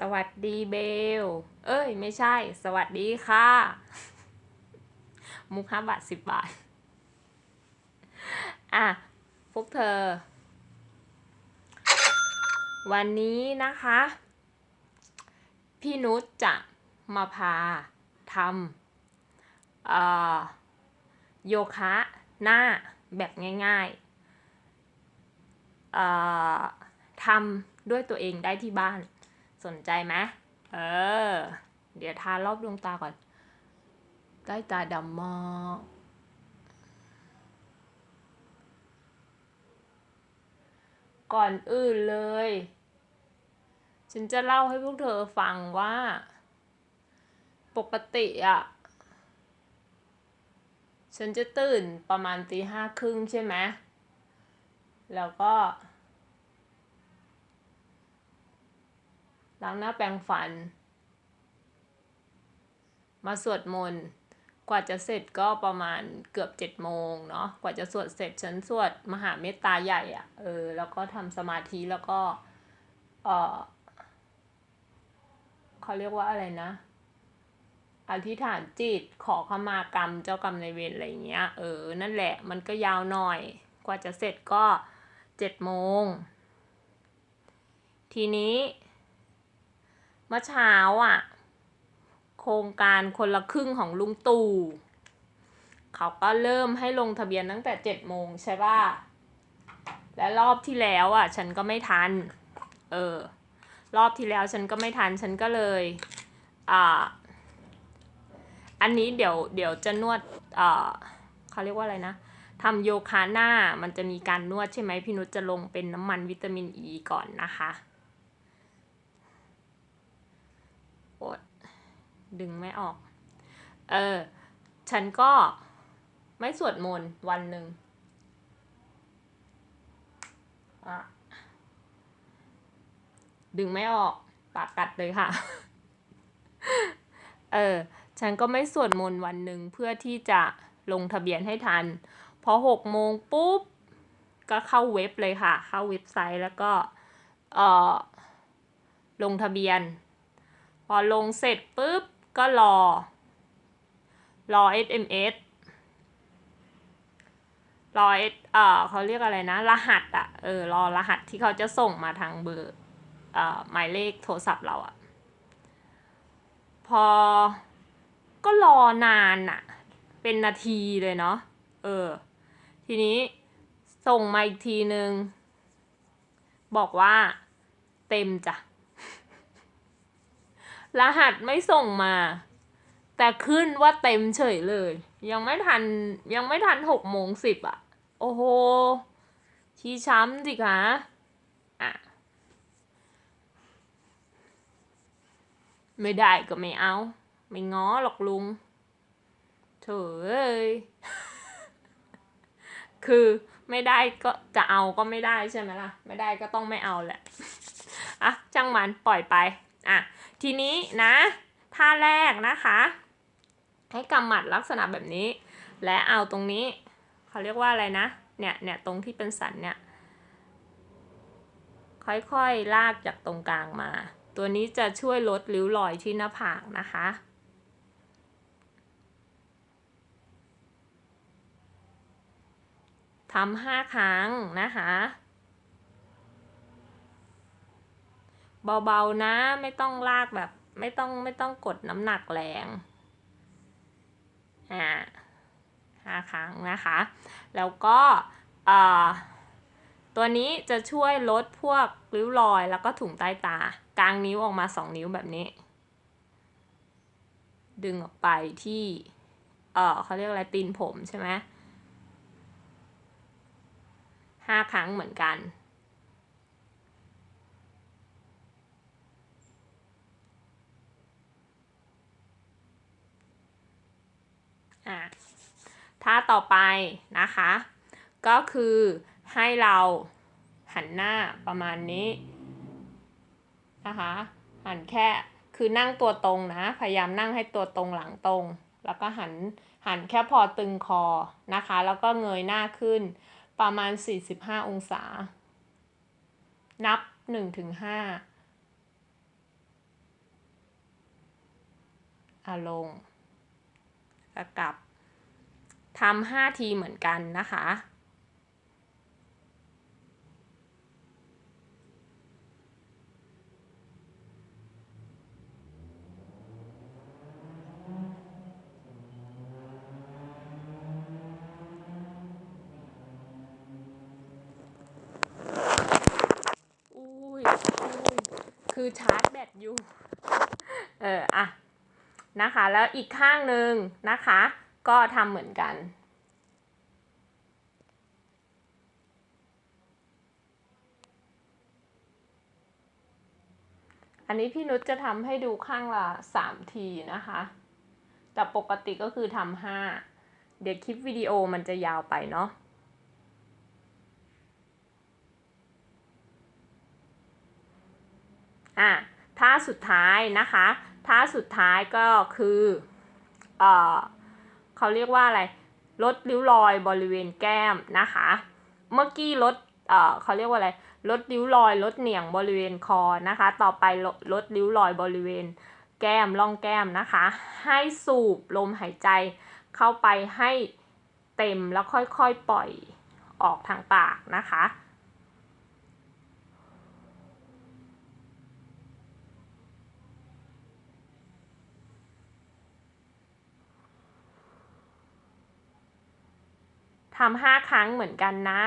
สวัสดีเบล เอ้ย ไม่ใช่ สวัสดีค่ะ มุกห้าบาทสิบบาท อะ พวกเธอ วันนี้นะคะ พี่นุชจะมาพาทำโยคะหน้าแบบง่ายๆทำด้วยตัวเองได้ที่บ้าน สนใจไหมเออ เดี๋ยวทารอบดวงตาก่อน ใต้ตาดำมากก่อนอื่นเลย ฉันจะเล่าให้พวกเธอฟังว่า ปกติอะฉันจะตื่นประมาณตีห้าครึ่งใช่ไหม แล้วก็ ล้างหน้าแปรงฟัน มาสวดมนต์กว่าจะเสร็จก็ประมาณเกือบเจ็ดโมงเนาะกว่าจะสวดเสร็จฉันสวดมหาเมตตาใหญ่อะ่ะเออแล้วก็ทำสมาธิแล้วก็เออเขาเรียกว่าอะไรนะอธิษฐานจิตขอขมากรรมเจ้ากรรมในเวรอะไรเงี้ย เออ นั่นแหละมันก็ยาวหน่อย กว่าจะเสร็จก็เจ็ดโมง ทีนี้ เมื่อเช้าอะ โครงการคนละครึ่งของลุงตู่เขาก็เริ่มให้ลงทะเบียนตั้งแต่เจ็ดโมงใช่ป่ะ และรอบที่แล้วอะ ฉันก็ไม่ทัน เออ รอบที่แล้วฉันก็ไม่ทัน ฉันก็เลย อ่า อันนี้เดี๋ยวเดี๋ยวจะนวด อ่าเขาเรียกว่าอะไรนะทำโยคะหน้ามันจะมีการนวดใช่ไหมพี่นุชจะลงเป็นน้ำมันวิตามินอ e ีก่อนนะคะ อดดึงไม่ออก เออ ฉันก็ไม่สวดมนต์วันหนึ่งอะดึงไม่ออก ปากกัดเลยค่ะ เออ ฉันก็ไม่สวดมนต์วันหนึ่งเพื่อที่จะลงทะเบียนให้ทัน พอหกโมงปุ๊บ ก็เข้าเว็บเลยค่ะ เข้าเว็บไซต์แล้วก็ เออลงทะเบียน พอลงเสร็จปุ๊บ ก็รอ รอ SMS รอ S เอ่อเขาเรียกอะไรนะ รหัสอะเออ รอรหัสที่เขาจะส่งมาทางเบอร์เอ่อหมายเลขโทรศัพท์เราอะพอ ก็รอนานอะเป็นนาทีเลยเนาะ เออ ทีนี้ส่งมาอีกทีนึง บอกว่าเต็มจ้ะ รหัสไม่ส่งมา แต่ขึ้นว่าเต็มเฉยเลย ยังไม่ทันยังไม่ทันหกโมงสิบอะโอ้โหชี้ช้ำสิคะอะไม่ได้ก็ไม่เอา ไม่ง้อหรอกลุงเถอเอ้ยคือไม่ได้ก็จะเอาก็ไม่ได้ใช่ไหมล่ะ ไม่ได้ก็ต้องไม่เอาแหละ อะจ้างมันปล่อยไป อะทีนี้นะท่าแรกนะคะ ให้กำหมัดลักษณะแบบนี้ และเอาตรงนี้เขาเรียกว่าอะไรนะเนี่ยเนี่ยตรงที่เป็นสันเนี่ยค่อยๆลากจากตรงกลางมา ตัวนี้จะช่วยลดริ้วรอยที่หน้าผากนะคะทำห้าครั้งนะคะ เบาๆนะ ไม่ต้องลากแบบ ไม่ต้องไม่ต้องกดน้ำหนักแรง อ่าห้าครั้งนะคะ แล้วก็ตัวนี้จะช่วยลดพวกริ้วรอยแล้วก็ถุงใต้ตา กลางนิ้วออกมาสองนิ้วแบบนี้ ดึงออกไปที่เออเขาเรียกอะไรตีนผมใช่ไหมห้าครั้งเหมือนกัน อะท่าต่อไปนะคะ ก็คือให้เราหันหน้าประมาณนี้นะคะหันแค่คือนั่งตัวตรงนะ พยายามนั่งให้ตัวตรงหลังตรง แล้วก็หันหันแค่พอตึงคอนะคะ แล้วก็เงยหน้าขึ้นประมาณ 45 องศา นับ 1-5เอาลงแล้ว กับทำห้าทีเหมือนกันนะคะ อุ้ยอุ้ยคือชาร์จแบตอยู่ เออ อะ นะคะ แล้วอีกข้างหนึ่งนะคะ ก็ทำเหมือนกันอันนี้พี่นุชจะทำให้ดูข้างละสามทีนะคะ แต่ปกติก็คือทำห้า เดี๋ยวคลิปวิดีโอมันจะยาวไปเนาะ อะท่าสุดท้ายนะคะ ท่าสุดท้ายก็คือเออเขาเรียกว่าอะไร ลดริ้วรอยบริเวณแก้มนะคะ เมื่อกี้ลดเออเขาเรียกว่าอะไร ลดริ้วรอย ลดเหนี่ยงบริเวณคอนะคะ ต่อไปลดริ้วรอยบริเวณแก้มร่องแก้มนะคะ ให้สูบลมหายใจเข้าไปให้เต็มแล้วค่อยๆปล่อยออกทางปากนะคะ ทำห้าครั้งเหมือนกันนะ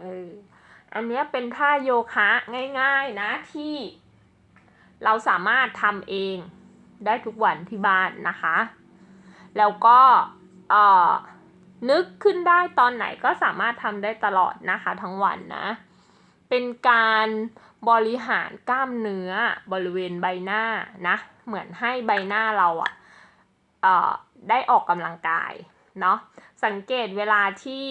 เอออันนี้เป็นท่าโยคะง่ายๆนะที่เราสามารถทำเองได้ทุกวันที่บ้านนะคะ แล้วก็เอ่อนึกขึ้นได้ตอนไหนก็สามารถทำได้ตลอดนะคะทั้งวันนะ เป็นการบริหารกล้ามเนื้อบริเวณใบหน้านะ เหมือนให้ใบหน้าเราอะเอ่อได้ออกกำลังกายเนาะ สังเกตเวลาที่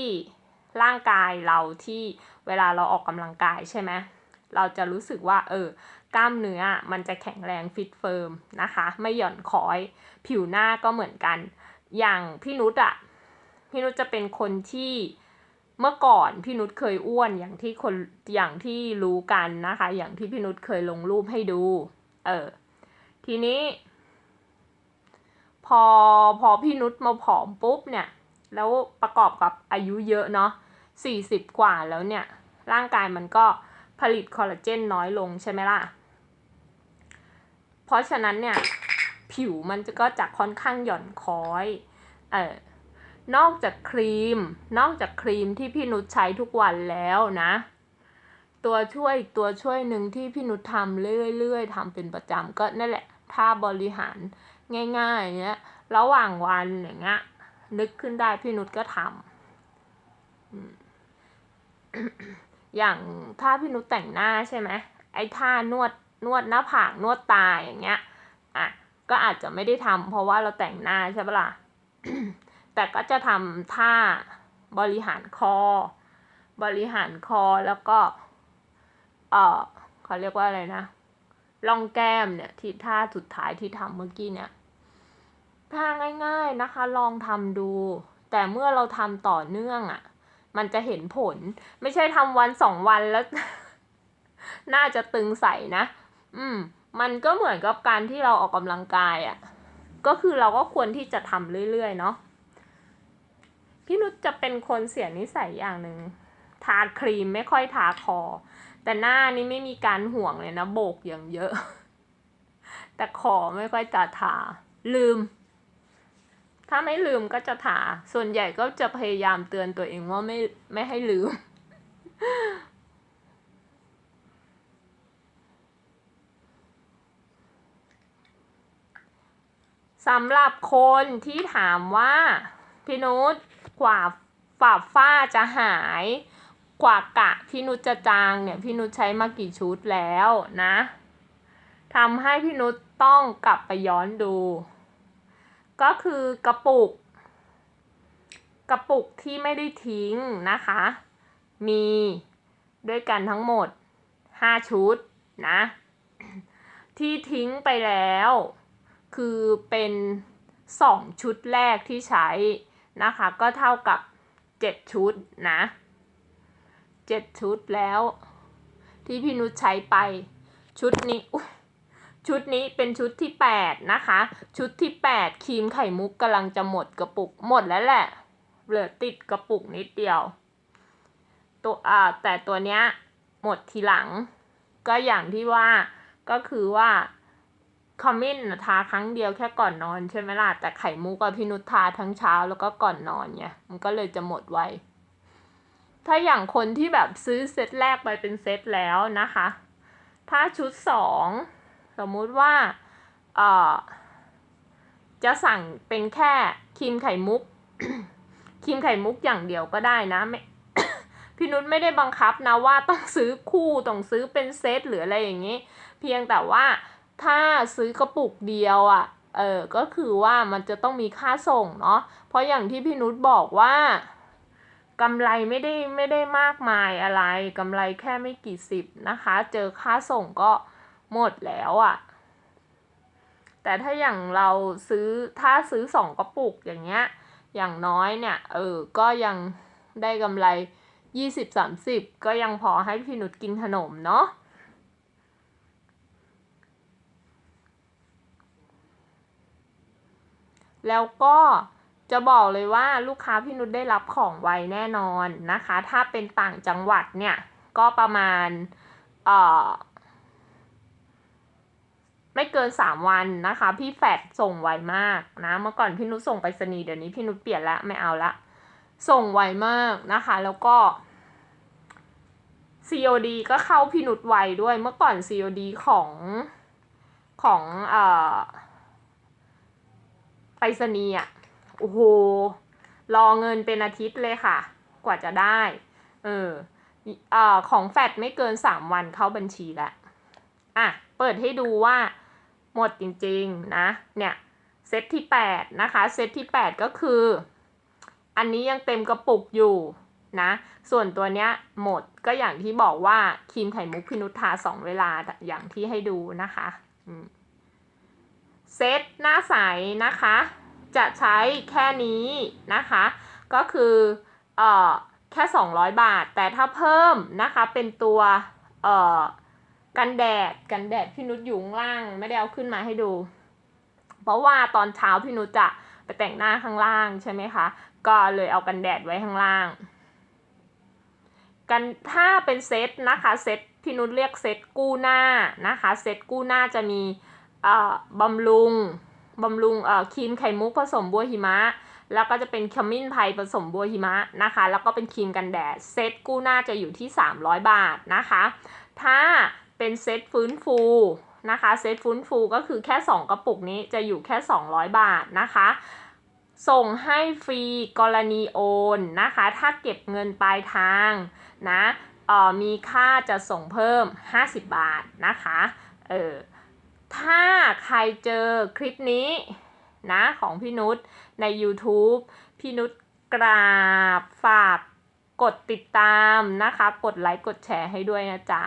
ร่างกายเราที่เวลาเราออกกำลังกายใช่ไหมเราจะรู้สึกว่าเออกล้ามเนื้อมันจะแข็งแรงฟิตเฟิร์มนะคะ ไม่หย่อนคอย ผิวหน้าก็เหมือนกัน อย่างพี่นุชอะพี่นุชจะเป็นคนที่เมื่อก่อนพี่นุชเคยอ้วนอย่างที่คนอย่างที่รู้กันนะคะ อย่างที่พี่นุชเคยลงรูปให้ดู เออทีนี้ พอพอพี่นุชมาผอมปุ๊บเนี่ย แล้วประกอบกับอายุเยอะเนาะสี่สิบกว่าแล้วเนี่ย ร่างกายมันก็ผลิตคอลลาเจนน้อยลงใช่ไหมล่ะ เพราะฉะนั้นเนี่ย ผิวมันก็จะค่อนข้างหย่อนคอย เออนอกจากครีม นอกจากครีมที่พี่นุชใช้ทุกวันแล้วนะ ตัวช่วยตัวช่วยหนึ่งที่พี่นุชทำเรื่อยๆทำเป็นประจำก็นั่นแหละท่าบริหารง่ายๆเนี้ย ระหว่างวันอย่างเงี้ย นึกขึ้นได้พี่นุชก็ทำอย่างถ้าพี่นุชแต่งหน้าใช่ไหมไอ้ท่านวดนวดหน้าผากนวดตาอย่างเงี้ยอะก็อาจจะไม่ได้ทำเพราะว่าเราแต่งหน้าใช่ปะล่ะแต่ก็จะทำท่าบริหารคอ บริหารคอแล้วก็ เออเขาเรียกว่าอะไรนะร่องแก้มเนี่ยที่ท่าสุดท้ายที่ทำเมื่อกี้เนี่ย ท่าง่ายๆนะคะลองทำดู แต่เมื่อเราทำต่อเนื่องอะ่ะ มันจะเห็นผล ไม่ใช่ทำวันสองวันแล้ว น่าจะตึงใสนะ อืม มันก็เหมือนกับการที่เราออกกำลังกายอะ่ะ ก็คือเราก็ควรที่จะทำเรื่อยๆเนาะพี่นุชจะเป็นคนเสียนิสัยอย่างหนึ่งทาครีมไม่ค่อยทาคอ แต่หน้านี่ไม่มีการห่วงเลยนะโบกอย่างเยอะ แต่คอไม่ค่อยจะทาลืม ถ้าไม่ลืมก็จะทาส่วนใหญ่ก็จะพยายามเตือนตัวเองว่าไม่ไม่ให้ลืม สำหรับคนที่ถามว่าพี่นุชกว่าฝ่าฝ้าจะหาย กว่ากะพี่นุชจะจางเนี่ยพี่นุชใช้มากี่ชุดแล้วนะทำให้พี่นุชต้องกลับไปย้อนดู ก็คือกระปุก กระปุกที่ไม่ได้ทิ้งนะคะ มีด้วยกันทั้งหมด 5 ชุดนะ ที่ทิ้งไปแล้ว คือเป็น 2 ชุดแรกที่ใช้นะคะ ก็เท่ากับ 7 ชุดนะ 7 ชุดแล้ว ที่พี่นุชใช้ไปชุดนี้ ชุดนี้เป็นชุดที่ 8 นะคะ ชุดที่ 8ครีมไข่มุกกำลังจะหมดกระปุกหมดแล้วแหละ เหลือติดกระปุกนิดเดียว ตัวอ่าแต่ตัวเนี้ยหมดทีหลัง ก็อย่างที่ว่าก็คือว่าคอมมินน่ะทาครั้งเดียวแค่ก่อนนอนใช่ไหมล่ะ แต่ไข่มุกกับพี่นุชทาทั้งเช้าแล้วก็ก่อนนอนไงมันก็เลยจะหมดไวถ้าอย่างคนที่แบบซื้อเซตแรกไปเป็นเซตแล้วนะคะ ถ้าชุดสอง สมมุติว่าเอ่อจะสั่งเป็นแค่ครีมไข่มุกครีมไข่มุกอย่างเดียวก็ได้นะไม่พี่นุชไม่ได้บังคับนะว่าต้องซื้อคู่ต้องซื้อเป็นเซตหรืออะไรอย่างนี้ เพียงแต่ว่าถ้าซื้อกระปุกเดียวอะ่ะเออก็คือว่ามันจะต้องมีค่าส่งเนาะเพราะอย่างที่พี่นุชบอกว่ากำไรไม่ได้ไม่ได้มากมายอะไรกำไรแค่ไม่กี่สิบนะคะ เจอค่าส่งก็ หมดแล้วอะ่ะ แต่ถ้าอย่างเราซื้อถ้าซื้อสองกระปุกอย่างเงี้ย อย่างน้อยเนี่ย เออ ก็ยังได้กำไรยี่สิบสามสิบก็ยังพอให้พี่นุชกินขนมเนาะแล้วก็จะบอกเลยว่าลูกค้าพี่นุชได้รับของไวแน่นอนนะคะ ถ้าเป็นต่างจังหวัดเนี่ย ก็ประมาณ เอ่อ ไม่เกิน3วันนะคะ พี่แฟดส่งไวมากนะเมื่อก่อนพี่นุชส่งไปรษณีย์เดี๋ยวนี้พี่นุชเปลี่ยนละไม่เอาละส่งไวมากนะคะ แล้วก็ COD ก็เข้าพี่นุชไวด้วยเมื่อก่อน COD ของของเอ่อไปรษณีย์อะโอ้โหรอเงินเป็นอาทิตย์เลยค่ะ กว่าจะได้ เออเอ่อของแฟดไม่เกิน3วันเข้าบัญชีแล้วอะ เปิดให้ดูว่า หมดจริงๆนะเนี่ยเซตที่ 8 นะคะ เซตที่ 8 ก็คือ อันนี้ยังเต็มกระปุกอยู่นะส่วนตัวเนี้ยหมดก็อย่างที่บอกว่าครีมไข่มุกพินุทาสองเวลาอย่างที่ให้ดูนะคะเซตหน้าใสนะคะ จะใช้แค่นี้นะคะ ก็คือเอ่อแค่ 200 บาท แต่ถ้าเพิ่มนะคะเป็นตัวเอ่อ กันแดดกันแดดพี่นุชอยู่ข้งล่างไม่ได้เอาขึ้นมาให้ดู เพราะว่าตอนเช้าพี่นุชจะไปแต่งหน้าข้างล่างใช่ไหมคะ ก็เลยเอากันแดดไว้ข้างล่าง กันถ้าเป็นเซตนะคะเซตพี่นุชเรียกเซตกู้หน้านะคะเซตกู้หน้าจะมีเอ่อบำรุงบำรุงเอ่อครีมไข่มุกผสมบัวหิมะ แล้วก็จะเป็นขมิ้นไพรผสมบัวหิมะนะคะ แล้วก็เป็นครีมกันแดดเซตกู้หน้าจะอยู่ที่ 300 บาทนะคะ ถ้า เป็นเซตฟื้นฟูนะคะเซตฟื้นฟูก็คือแค่ 2 กระปุกนี้จะอยู่แค่ 200 บาทนะคะ ส่งให้ฟรีกรณีโอนนะคะ ถ้าเก็บเงินปลายทางนะเออมีค่าจะส่งเพิ่ม 50 บาทนะคะเออถ้าใครเจอคลิปนี้นะของพี่นุชใน YouTube พี่นุชกราบฝากกดติดตามนะคะ กดไลค์ กดแชร์ให้ด้วยนะจ๊ะ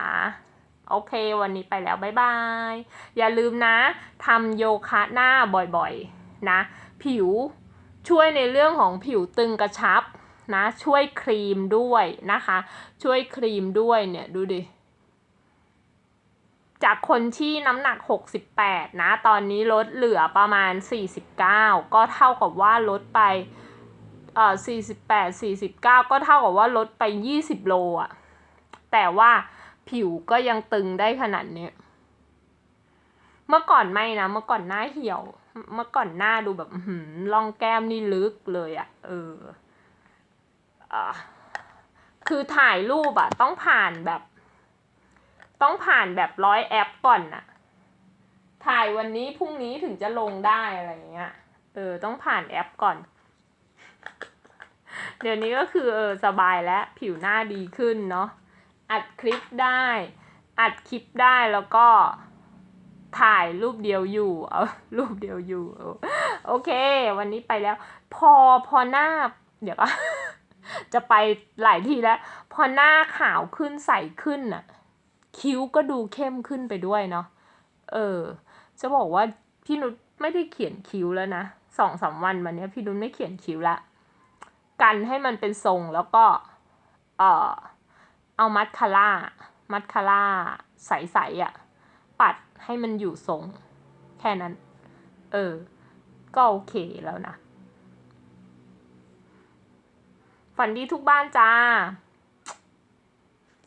โอเค วันนี้ไปแล้วบ๊ายบาย อย่าลืมนะทำโยคะหน้าบ่อยๆนะ ผิวช่วยในเรื่องของผิวตึงกระชับนะช่วยครีมด้วยนะคะ ช่วยครีมด้วยเนี่ยดูดิ จากคนที่น้ำหนัก 68 นะ ตอนนี้ลดเหลือประมาณ 49 ก็เท่ากับว่าลดไปเอ่อ48 49 ก็เท่ากับว่าลดไป 20 โลอะแต่ว่า ผิวก็ยังตึงได้ขนาดเนี้ยเมื่อก่อนไม่นะ เมื่อก่อนหน้าเหี่ยว เมื่อก่อนหน้าดูแบบหืมร่องแก้มนี่ลึกเลยอะเอออะคือถ่ายรูปอะต้องผ่านแบบ ต้องผ่านแบบร้อยแอปก่อนน่ะ ถ่ายวันนี้พรุ่งนี้ถึงจะลงได้อะไรเงี้ย เออ ต้องผ่านแอปก่อน เดี๋ยวนี้ก็คือเออสบายแล้ว ผิวหน้าดีขึ้นเนาะ อัดคลิปได้ อัดคลิปได้แล้วก็ถ่ายรูปเดียวอยู่เอารูปเดียวอยู่ โอเค วันนี้ไปแล้ว พอพอหน้า เดี๋ยวก็จะไปหลายทีแล้ว พอหน้าขาวขึ้นใสขึ้นน่ะ คิ้วก็ดูเข้มขึ้นไปด้วยเนาะเออ จะบอกว่าพี่นุชไม่ได้เขียนคิ้วแล้วนะสองสามวันมาเนี้ยพี่นุชไม่เขียนคิ้วละกันให้มันเป็นทรงแล้วก็ เออ เอามัดคาร่า มัดคาร่าใสๆอะ่ะ ปัดให้มันอยู่ทรง แค่นั้น เออ ก็โอเคแล้วนะ ฝันดีทุกบ้านจ้า